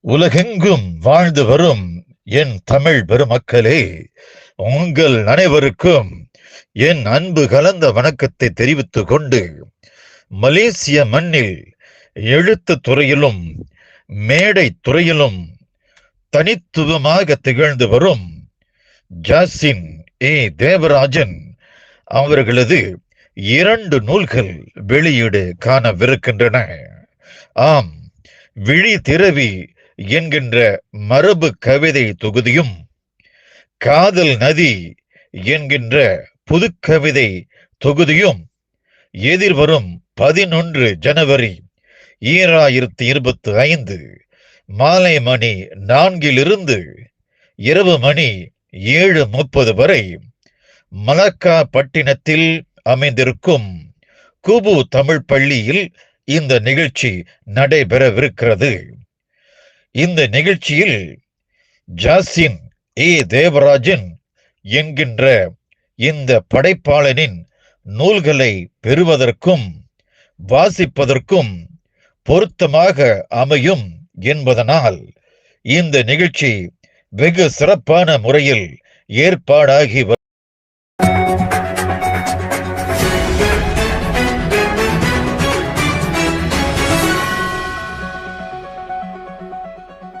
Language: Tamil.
உலகெங்கும் வாழ்ந்து வரும் என் தமிழ் பெருமக்களே உங்கள் அனைவருக்கும் என் அன்பு கலந்த வணக்கத்தை தெரிவித்துக் கொண்டு மலேசிய மண்ணில் எழுத்து துறையிலும் மேடை துறையிலும் தனித்துவமாக திகழ்ந்து வரும் ஜாசின் ஏ. தேவராஜன் அவர்களது இரண்டு நூல்கள் வெளியீடு காணவிருக்கின்றன. ஆம். விழி திரவி என்கின்ற மரபு கவிதை தொகுதியும் காதல் நதி என்கின்ற புதுக்கவிதை தொகுதியும் எதிர்வரும் பதினொன்று ஜனவரி ஈராயிரத்தி இருபத்தி ஐந்து மாலை மணி நான்கிலிருந்து இரவு மணி ஏழு முப்பது வரை மலக்கா பட்டினத்தில் அமைந்திருக்கும் குபு தமிழ் பள்ளியில் இந்த நிகழ்ச்சி நடைபெறவிருக்கிறது. இந்த நிகழ்ச்சியில் ஜாசின் ஏ. தேவராஜன் என்கின்ற இந்த படைப்பாளனின் நூல்களை பெறுவதற்கும் வாசிப்பதற்கும் பொருத்தமாக அமையும் என்பதனால் இந்த நிகழ்ச்சி வெகு சிறப்பான முறையில் ஏற்பாடாகி